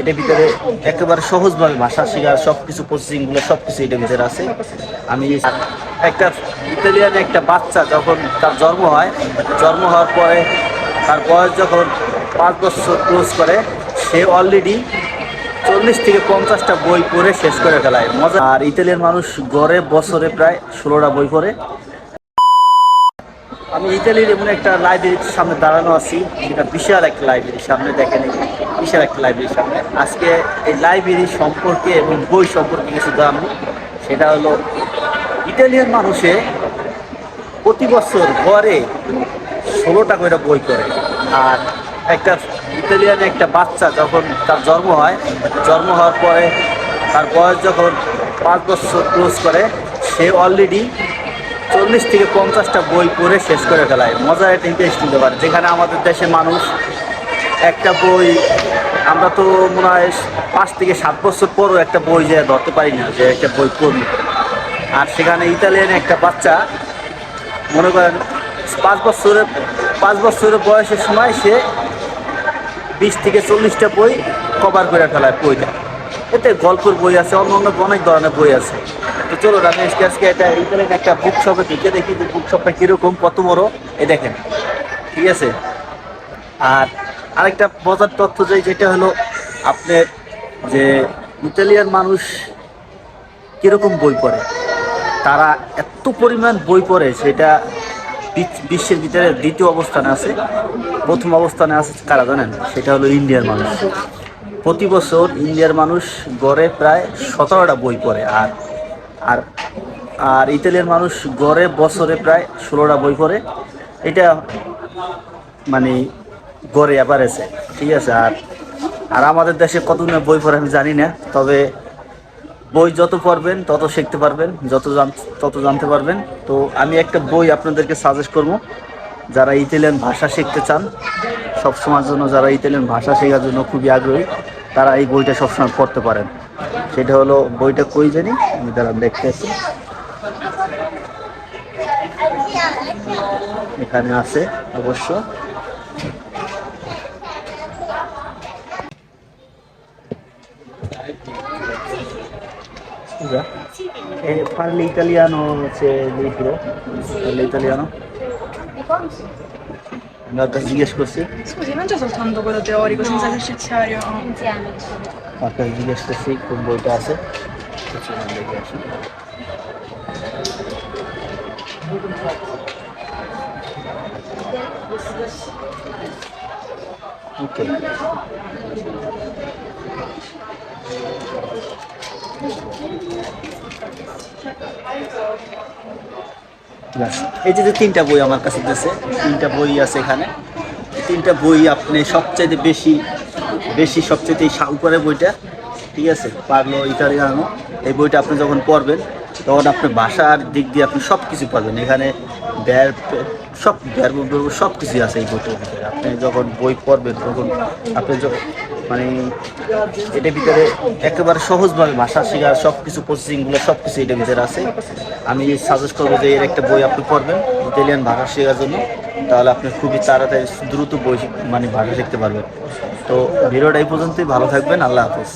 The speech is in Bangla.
এটার ভিতরে একেবারে সহজভাবে ভাষা শেখার সব কিছু প্রসেসিংগুলো সব কিছু এটার ভিতরে আছে। আমি একটা ইতালিয়ান একটা বাচ্চা যখন তার জন্ম হয়, জন্ম হওয়ার পরে তার বয়স যখন পাঁচ বছর ক্লোজ করে, সে অলরেডি চল্লিশ থেকে পঞ্চাশটা বই পড়ে শেষ করে ফেলায়। মজা। আর ইতালিয়ান মানুষ গড়ে বছরে প্রায় ষোলোটা বই পড়ে। আমি ইতালির এমন একটা লাইব্রেরির সামনে দাঁড়ানো আছি, যেটা বিশাল একটা লাইব্রেরির সামনে দেখেন বিশাল একটা লাইব্রেরির সামনে। আজকে এই লাইব্রেরি সম্পর্কে এবং বই সম্পর্কে কিছু জানব সেটা হলো ইটালিয়ান মানুষে প্রতি বছর গড়ে ষোলোটা করে বই করে। আর একটা ইটালিয়ান একটা বাচ্চা যখন তার জন্ম হয়, জন্ম হওয়ার পরে তার বয়স যখন পাঁচ বছর ক্লোজ করে, সে অলরেডি চল্লিশ থেকে পঞ্চাশটা বই পড়ে শেষ করে ফেলায়। মজার একটা ইন্টারেস্ট ইন্টারেস্টিং ব্যাপার যেখানে আমাদের দেশে মানুষ একটা বই, আমরা তো মনে হয় পাঁচ থেকে সাত বছর পরও একটা বই যে ধরতে পারি না, যে একটা বই পড়ি। আর সেখানে ইতালিয়ান একটা বাচ্চা, মনে করেন পাঁচ বছরের পাঁচ বছরের বয়সের সময় সে বিশ থেকে চল্লিশটা বই কভার করে ফেলায় বইটা। এতে গল্পের বই আছে, অন্য অন্য অনেক ধরনের বই আছে। তো চলো আমি আজকে এটা ইন্টারনেট একটা বুক শপে ঢুকে দেখি যে বুক শপটা কীরকম, কত বড়, এ দেখেন। ঠিক আছে? আর আরেকটা মজার তথ্য যে যেটা হলো আপনার যে ইতালিয়ান মানুষ কীরকম বই পড়ে? তারা এত পরিমাণ বই পড়ে, সেটা বিশ্বের ভিতরে দ্বিতীয় অবস্থানে আছে, প্রথম অবস্থানে আছে কারা জানেন? সেটা হলো ইন্ডিয়ার মানুষ। প্রতি বছর ইন্ডিয়ার মানুষ গড়ে প্রায় সতেরোটা বই পড়ে, আর আর আর ইতালিয়ান মানুষ গড়ে বছরে প্রায় ষোলোটা বই পড়ে। এটা মানে গড়ে অ্যাভারেজে ঠিক আছে? আর আর আমাদের দেশে কতদিনের বই পড়ে আমি জানি না, তবে বই যত পড়বেন, তত শিখতে পারবেন, যত জান, তত জানতে পারবেন। তো আমি একটা বই আপনাদেরকে সাজেস্ট করব, যারা ইতালিয়ান ভাষা শিখতে চান সব সময়ের জন্য যারা ইতালিয়ান ভাষা শেখার জন্য খুবই আগ্রহী, তারা এই বইটা সবসময় পড়তে পারেন। সেটা হলো, বইটা কই জানি? আমি তারা দেখতে আছি এখানে আছে, অবশ্য। scusa? Sì. E parli italiano se devi pro? Parli italiano? Andata in inglese così? Scusi, non c'è soltanto quello teorico, senza esercizio. Insieme. Ma per inglese così, con voi case? Che ci case? Ok. এই যে তিনটা বই আমার কাছে দিয়েছে, তিনটা বই আছে এখানে। তিনটা বই আপনি সবচাইতে বেশি বেশি সবচেয়ে সা- বইটা, ঠিক আছে পারল ইটালিয়ানো, এই বইটা আপনি যখন পড়বেন, তখন আপনি ভাষার দিক দিয়ে আপনি সব কিছু পাবেন। এখানে ব্যয় সব ব্যয় সব কিছুই আছে এই বইটার ভিতরে। আপনি যখন বই পড়বেন, তখন আপনি যখন মানে এটার ভিতরে একেবারে সহজভাবে ভাষা শেখার সব কিছু প্রসেসিংগুলো সব কিছু এটার ভিতরে আছে। আমি সাজেস্ট করব যে এর একটা বই আপনি পড়বেন, ইতালিয়ান ভাষা শেখার জন্য। তাহলে আপনি খুবই তাড়াতাড়ি দ্রুত বই মানে ভাষা শিখতে পারবেন। তো ভিডিওটা এই পর্যন্তই, ভালো থাকবেন, আল্লাহ হাফেজ।